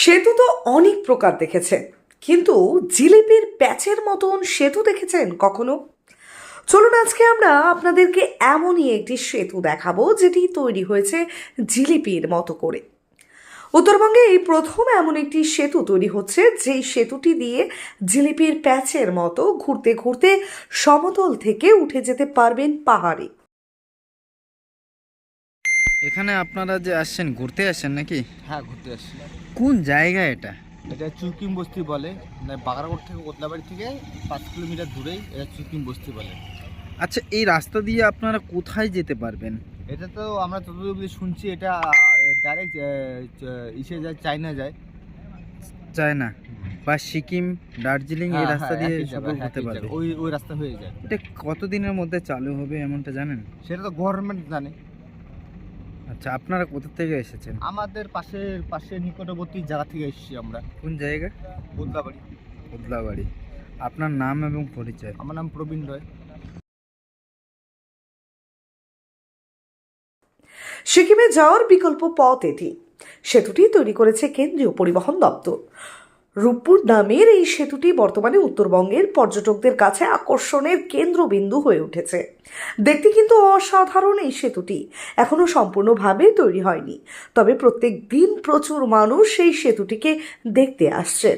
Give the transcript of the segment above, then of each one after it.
সেতু তো অনেক প্রকার দেখেছেন কিন্তু জিলিপির প্যাচের মতন সেতু দেখেছেন কখনো? চলুন আজকে আমরা আপনাদেরকে এমনই একটি সেতু দেখাবো, যেটি তৈরি হয়েছে জিলিপির মতো করে। উত্তরবঙ্গে এই প্রথম এমন একটি সেতু তৈরি হচ্ছে, যেই সেতুটি দিয়ে জিলিপির প্যাচের মতো ঘুরতে ঘুরতে সমতল থেকে উঠে যেতে পারবেন পাহাড়ে। এখানে আপনারা যে আসছেন ঘুরতে আসছেন নাকি? হ্যাঁ ঘুরতে আসছি। কোন জায়গা এটা? এটা চুকিম বস্তি বলে মানে বাগারকোট থেকে কোতলাবাড়ি থেকে পাঁচ কিলোমিটার দূরেই এটা চুকিম বস্তি বলে। আচ্ছা এই রাস্তা দিয়ে আপনারা কোথায় যেতে পারবেন? এটা তো আমরা যতদূর শুনছি এটা ডাইরেক্ট ইসে যায় চায়না যায়। চায়না বা সিকিম দার্জিলিং এই হ্যাঁ, রাস্তা হ্যাঁ, দিয়ে সফর করতে পারবে। ওই ওই রাস্তা হয়ে যায়। এটা কতদিনের মধ্যে চালু হবে এমনটা জানেন? সেটা তো গভর্নমেন্ট জানে। আচ্ছা আপনারা কোথা থেকে এসেছেন? আমাদের পাশের পাশে নিকটবর্তী জায়গা থেকে এসেছি আমরা। কোন জায়গা? বদলাবাড়ি। বদলাবাড়ি। আপনার নাম এবং পরিচয়। আমার নাম প্রবীণ রয়। সিকিমে যাওয়ার বিকল্প পথ এটি। সেতুটি তৈরি করেছে কেন্দ্রীয় পরিবহন দপ্তর। রূপপুর নামের এই সেতুটি বর্তমানে উত্তরবঙ্গের পর্যটকদের কাছে আকর্ষণের কেন্দ্রবিন্দু হয়ে উঠেছে। দেখতে কিন্তু অসাধারণ এই সেতুটি। এখনও সম্পূর্ণভাবে তৈরি হয়নি। তবে প্রত্যেক দিন প্রচুর মানুষ সেই সেতুটিকে দেখতে আসছেন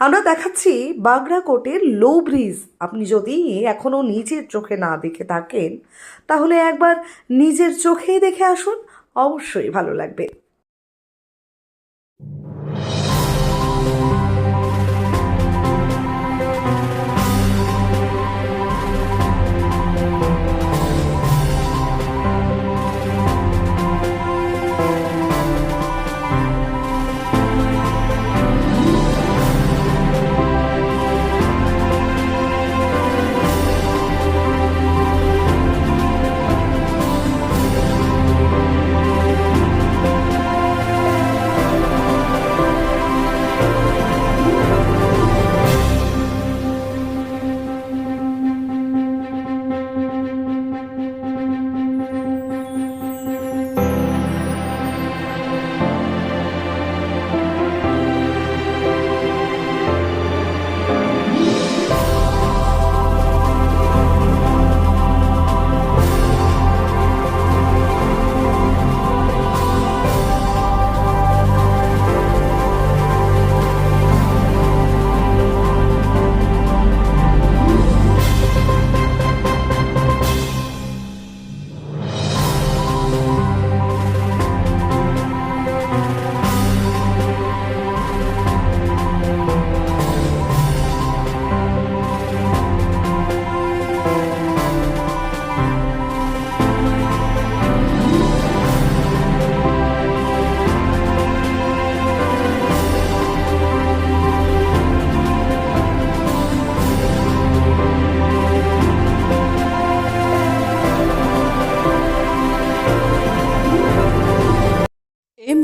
আমরা দেখাচ্ছি বাগড়াকোটের লো ব্রিজ আপনি যদি এখনও নিজের চোখে না দেখে থাকেন, তাহলে একবার নিজের চোখেই দেখে আসুন। অবশ্যই ভালো লাগবে।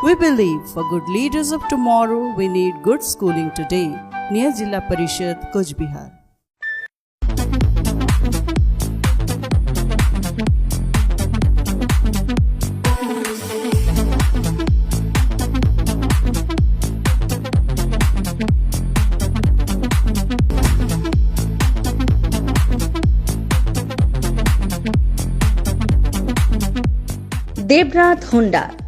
We believe for good leaders of tomorrow, we need good schooling today. Near Jilla Parishad, Kuch Bihar. Debrat Honda